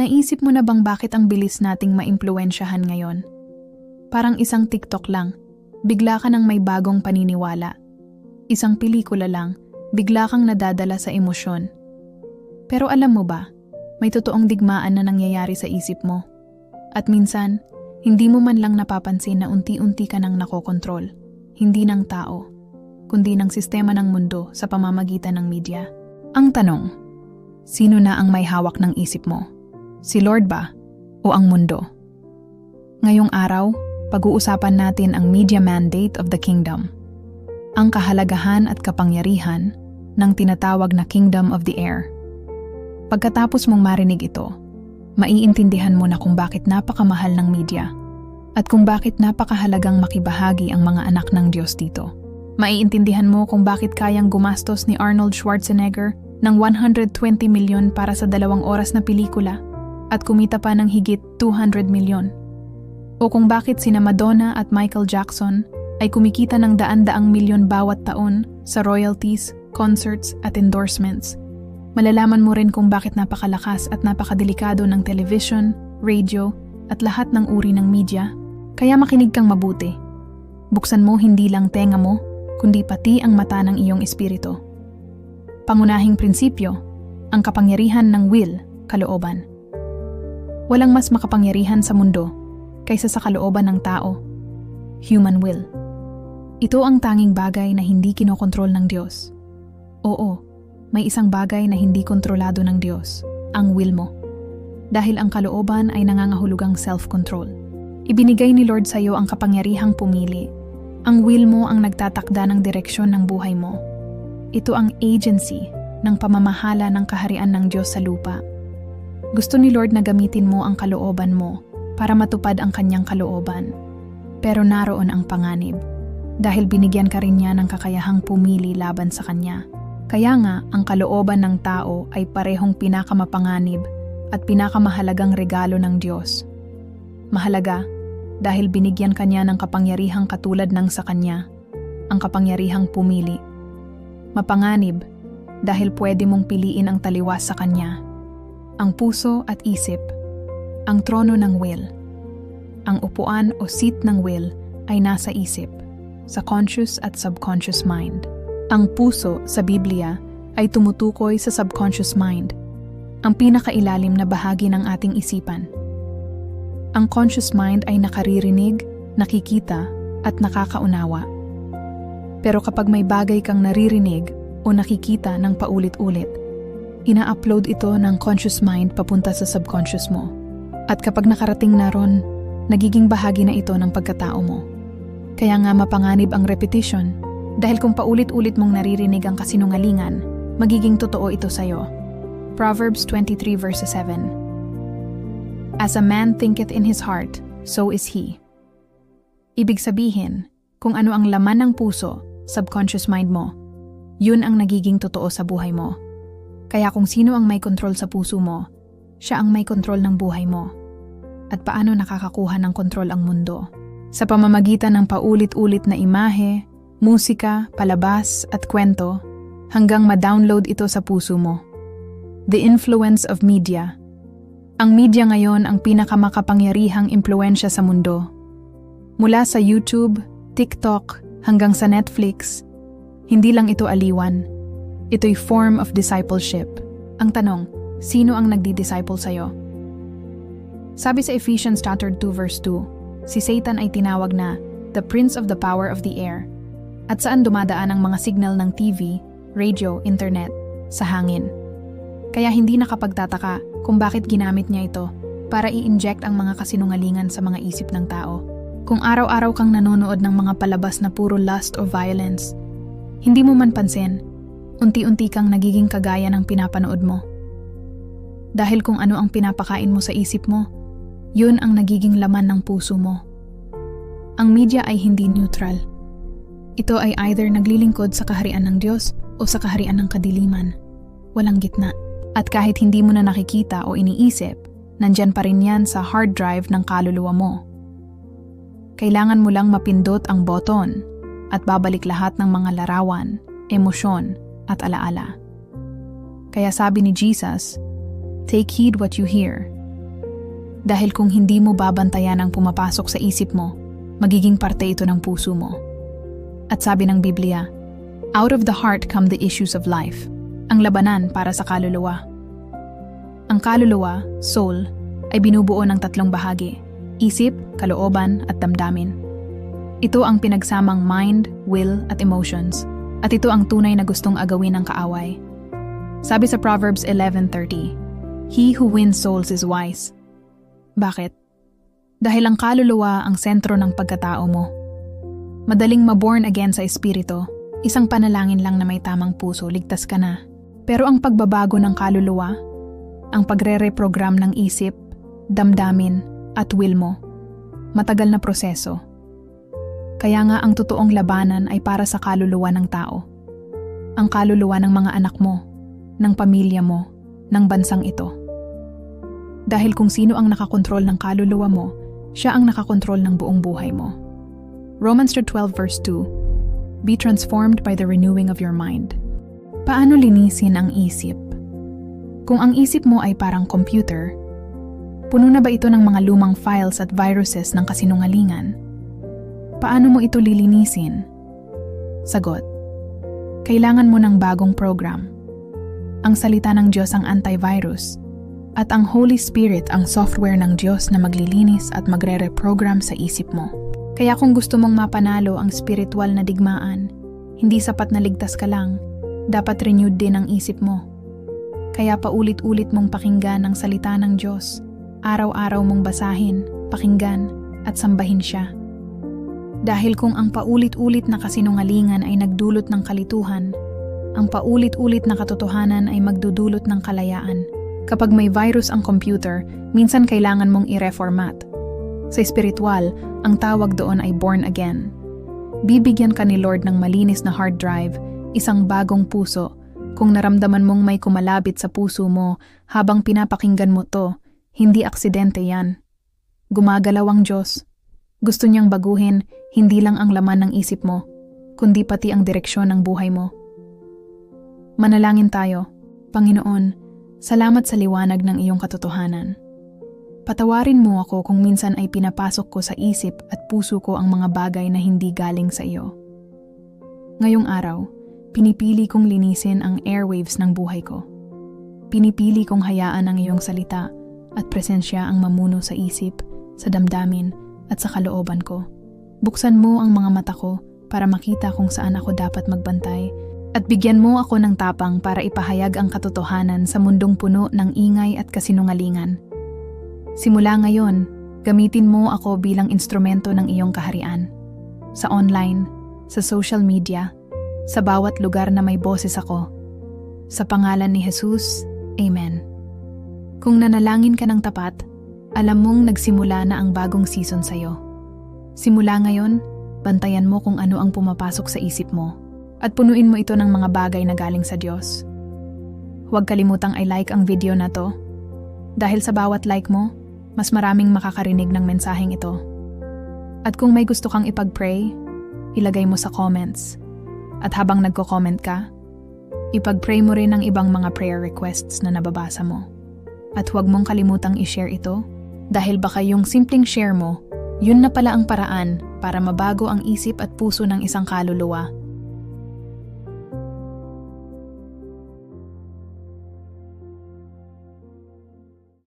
Naisip mo na bang bakit ang bilis nating maimpluwensyahan ngayon? Parang isang TikTok lang, bigla ka nang may bagong paniniwala. Isang pelikula lang, bigla kang nadadala sa emosyon. Pero alam mo ba, may totoong digmaan na nangyayari sa isip mo. At minsan, hindi mo man lang napapansin na unti-unti ka nang nakokontrol. Hindi ng tao, kundi ng sistema ng mundo sa pamamagitan ng media. Ang tanong, sino na ang may hawak ng isip mo? Si Lord ba? O ang mundo? Ngayong araw, pag-uusapan natin ang media mandate of the kingdom. Ang kahalagahan at kapangyarihan ng tinatawag na kingdom of the air. Pagkatapos mong marinig ito, maiintindihan mo na kung bakit napakamahal ng media at kung bakit napakahalagang makibahagi ang mga anak ng Diyos dito. Maiintindihan mo kung bakit kayang gumastos ni Arnold Schwarzenegger ng 120 milyon para sa dalawang oras na pelikula at kumita pa ng higit 200 milyon. O kung bakit sina Madonna at Michael Jackson ay kumikita ng daan-daang milyon bawat taon sa royalties, concerts at endorsements. Malalaman mo rin kung bakit napakalakas at napakadelikado ng television, radio, at lahat ng uri ng media. Kaya makinig kang mabuti. Buksan mo hindi lang tenga mo, kundi pati ang mata ng iyong espiritu. Pangunahing prinsipyo, ang kapangyarihan ng will, kalooban. Walang mas makapangyarihan sa mundo kaysa sa kalooban ng tao, human will. Ito ang tanging bagay na hindi kinokontrol ng Diyos. Oo, may isang bagay na hindi kontrolado ng Diyos, ang will mo. Dahil ang kalooban ay nangangahulugang self-control. Ibinigay ni Lord sa iyo ang kapangyarihang pumili. Ang will mo ang nagtatakda ng direksyon ng buhay mo. Ito ang agency ng pamamahala ng kaharian ng Diyos sa lupa. Gusto ni Lord na gamitin mo ang kalooban mo para matupad ang kanyang kalooban. Pero naroon ang panganib, dahil binigyan ka rin niya ng kakayahang pumili laban sa kanya. Kaya nga, ang kalooban ng tao ay parehong pinakamapanganib at pinakamahalagang regalo ng Diyos. Mahalaga dahil binigyan kanya ng kapangyarihang katulad ng sa kanya, ang kapangyarihang pumili. Mapanganib dahil pwede mong piliin ang taliwas sa kanya ang puso at isip, ang trono ng will. Ang upuan o seat ng will ay nasa isip, sa conscious at subconscious mind. Ang puso sa Biblia ay tumutukoy sa subconscious mind, ang pinakailalim na bahagi ng ating isipan. Ang conscious mind ay nakaririnig, nakikita, at nakakaunawa. Pero kapag may bagay kang naririnig o nakikita ng paulit-ulit, ina-upload ito ng conscious mind papunta sa subconscious mo. At kapag nakarating na ron, nagiging bahagi na ito ng pagkatao mo. Kaya nga mapanganib ang repetition, dahil kung paulit-ulit mong naririnig ang kasinungalingan, magiging totoo ito sa'yo. Proverbs 23 verse 7 As a man thinketh in his heart, so is he. Ibig sabihin, kung ano ang laman ng puso, subconscious mind mo, yun ang nagiging totoo sa buhay mo. Kaya kung sino ang may kontrol sa puso mo, siya ang may kontrol ng buhay mo. At paano nakakakuha ng kontrol ang mundo? Sa pamamagitan ng paulit-ulit na imahe, musika, palabas at kwento, hanggang ma-download ito sa puso mo. The influence of media. Ang media ngayon ang pinakamakapangyarihang impluensya sa mundo. Mula sa YouTube, TikTok, hanggang sa Netflix, hindi lang ito aliwan, Ito'y form of discipleship. Ang tanong, sino ang nagdi-disciple sa'yo? Sabi sa Ephesians chapter 2 verse 2, si Satan ay tinawag na the prince of the power of the air at saan dumadaan ang mga signal ng TV, radio, internet, sa hangin. Kaya hindi nakapagtataka kung bakit ginamit niya ito para i-inject ang mga kasinungalingan sa mga isip ng tao. Kung araw-araw kang nanonood ng mga palabas na puro lust o violence, hindi mo man pansin unti-unti kang nagiging kagaya ng pinapanood mo. Dahil kung ano ang pinapakain mo sa isip mo, yun ang nagiging laman ng puso mo. Ang media ay hindi neutral. Ito ay either naglilingkod sa kaharian ng Diyos o sa kaharian ng kadiliman. Walang gitna. At kahit hindi mo na nakikita o iniisip, nandyan pa rin yan sa hard drive ng kaluluwa mo. Kailangan mo lang mapindot ang button at babalik lahat ng mga larawan, emosyon, at alaala. Kaya sabi ni Jesus, Take heed what you hear, Dahil kung hindi mo babantayan ang pumapasok sa isip mo, magiging parte ito ng puso mo. At sabi ng Biblia, Out of the heart come the issues of life, ang labanan para sa kaluluwa. Ang kaluluwa, soul, ay binubuo ng tatlong bahagi, isip, kalooban at damdamin. Ito ang pinagsamang mind, will at emotions, at ito ang tunay na gustong agawin ng kaaway. Sabi sa Proverbs 11.30, He who wins souls is wise. Bakit? Dahil ang kaluluwa ang sentro ng pagkatao mo. Madaling maborn again sa espiritu, isang panalangin lang na may tamang puso, ligtas ka na. Pero ang pagbabago ng kaluluwa, ang pagre-reprogram ng isip, damdamin, at will mo, matagal na proseso. Kaya nga ang totoong labanan ay para sa kaluluwa ng tao. Ang kaluluwa ng mga anak mo, ng pamilya mo, ng bansang ito. Dahil kung sino ang nakakontrol ng kaluluwa mo, siya ang nakakontrol ng buong buhay mo. Romans 12 verse 2 Be transformed by the renewing of your mind. Paano linisin ang isip? Kung ang isip mo ay parang computer, puno na ba ito ng mga lumang files at viruses ng kasinungalingan? Paano mo ito lilinisin? Sagot. Kailangan mo ng bagong program. Ang salita ng Diyos ang antivirus at ang Holy Spirit ang software ng Diyos na maglilinis at magre-reprogram sa isip mo. Kaya kung gusto mong mapanalo ang spiritual na digmaan, hindi sapat na ligtas ka lang, dapat renewed din ang isip mo. Kaya paulit-ulit mong pakinggan ang salita ng Diyos, araw-araw mong basahin, pakinggan, at sambahin siya. Dahil kung ang paulit-ulit na kasinungalingan ay nagdulot ng kalituhan, ang paulit-ulit na katotohanan ay magdudulot ng kalayaan. Kapag may virus ang computer, minsan kailangan mong i-reformat. Sa espiritual, ang tawag doon ay born again. Bibigyan ka ni Lord ng malinis na hard drive, isang bagong puso. Kung naramdaman mong may kumalabit sa puso mo habang pinapakinggan mo to, hindi aksidente yan. Gumagalaw ang Diyos. Gusto niyang baguhin hindi lang ang laman ng isip mo, kundi pati ang direksyon ng buhay mo. Manalangin tayo. Panginoon, salamat sa liwanag ng iyong katotohanan. Patawarin mo ako kung minsan ay pinapasok ko sa isip at puso ko ang mga bagay na hindi galing sa iyo. Ngayong araw, pinipili kong linisin ang airwaves ng buhay ko. Pinipili kong hayaan ang iyong salita at presensya ang mamuno sa isip, sa damdamin at sa kalooban ko. Buksan mo ang mga mata ko para makita kung saan ako dapat magbantay at bigyan mo ako ng tapang para ipahayag ang katotohanan sa mundong puno ng ingay at kasinungalingan. Simula ngayon, gamitin mo ako bilang instrumento ng iyong kaharian. Sa online, sa social media, sa bawat lugar na may boses ako. Sa pangalan ni Jesus, Amen. Kung nanalangin ka ng tapat, alam mong nagsimula na ang bagong season sa'yo. Simula ngayon, bantayan mo kung ano ang pumapasok sa isip mo at punuin mo ito ng mga bagay na galing sa Diyos. Huwag kalimutang i-like ang video na to. Dahil sa bawat like mo, mas maraming makakarinig ng mensaheng ito. At kung may gusto kang ipag-pray, ilagay mo sa comments. At habang nagko-comment ka, ipag-pray mo rin ang ibang mga prayer requests na nababasa mo. At huwag mong kalimutang i-share ito dahil baka yung simpleng share mo, yun na pala ang paraan para mabago ang isip at puso ng isang kaluluwa